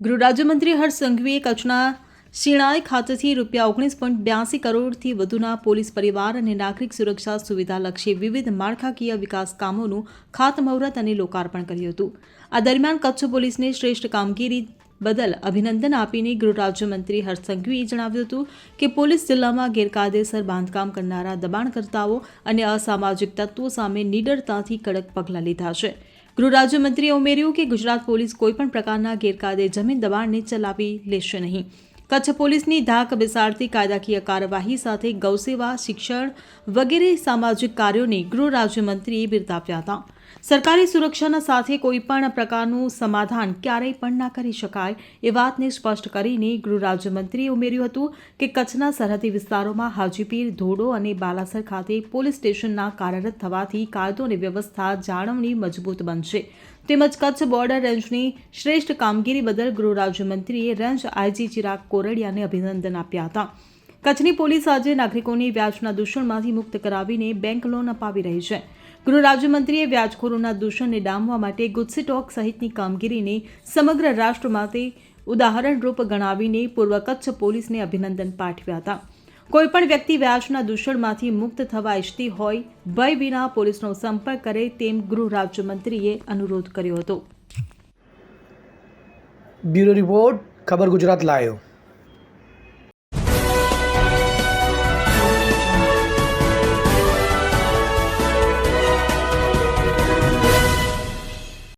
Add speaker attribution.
Speaker 1: ગૃહ રાજ્યમંત્રી હર્ષ સંઘવીએ કચ્છના શિણાઈ ખાતેથી રૂપિયા ઓગણીસ પોઈન્ટ બ્યાસી કરોડથી વધુના પોલીસ પરિવાર અને નાગરિક સુરક્ષા સુવિધાલક્ષી વિવિધ માળખાકીય વિકાસ કામોનું ખાતમુહૂર્ત અને લોકાર્પણ કર્યું હતું. આ દરમિયાન કચ્છ પોલીસને શ્રેષ્ઠ કામગીરી બદલ અભિનંદન આપીને ગૃહ રાજ્યમંત્રી હર્ષ સંઘવીએ જણાવ્યું હતું કે પોલીસ જિલ્લામાં ગેરકાયદેસર બાંધકામ કરનારા દબાણકર્તાઓ અને અસામાજિક તત્વો સામે નિડરતાથી કડક પગલાં લીધા છે. ગૃહ રાજ્યમંત્રીએ ઉમેર્યું કે ગુજરાત પોલીસ કોઈપણ પ્રકારના ગેરકાયદે જમીન દબાણને ચલાવી લેશે નહીં. કચ્છ પોલીસની ધાક બેસાડતી કાયદાકીય કાર્યવાહી સાથે ગૌસેવા, શિક્ષણ વગેરે સામાજિક કાર્યોને ગૃહ રાજ્યમંત્રીએ બિરદાવ્યા હતા. સરકારી સુરક્ષાના સાથે કોઈ પણ પ્રકારનું સમાધાન ક્યારેય પણ ના કરી શકાય એ વાતને સ્પષ્ટ કરીને ગૃહ રાજ્યમંત્રીએ ઉમેર્યું હતું કે કચ્છના સરહદી વિસ્તારોમાં હાજીપીર, ધોડો અને બાલાસર ખાતે પોલીસ સ્ટેશનના કાર્યરત થવાથી કાયદો અને વ્યવસ્થા જાળવણી મજબૂત બનશે. તેમજ કચ્છ બોર્ડર રેન્જની શ્રેષ્ઠ કામગીરી બદલ ગૃહ રાજ્યમંત્રીએ રેન્જ આઈજી ચિરાગ કોરડિયાને અભિનંદન આપ્યા હતા. કચ્છની પોલીસ આજે નાગરિકોને વ્યાજના દૂષણમાંથી મુક્ત કરાવીને બેંક લોન અપાવી રહી છે. ગૃહ રાજ્યમંત્રીએ વ્યાજખોરોના દૂષણને ડામવા માટે ગુજસી ટોક સહિતની કામગીરીને સમગ્ર રાષ્ટ્ર માટે ઉદાહરણરૂપ ગણાવીને પૂર્વ કચ્છ પોલીસને અભિનંદન પાઠવ્યા હતા. કોઈપણ વ્યક્તિ વ્યાજના દૂષણમાંથી મુક્ત થવા ઈચ્છતી હોય, ભય વિના પોલીસનો સંપર્ક કરે તેમ ગૃહ રાજ્યમંત્રીએ અનુરોધ કર્યો હતો.
Speaker 2: બ્યુરો રિપોર્ટ, ખબર ગુજરાત લાયો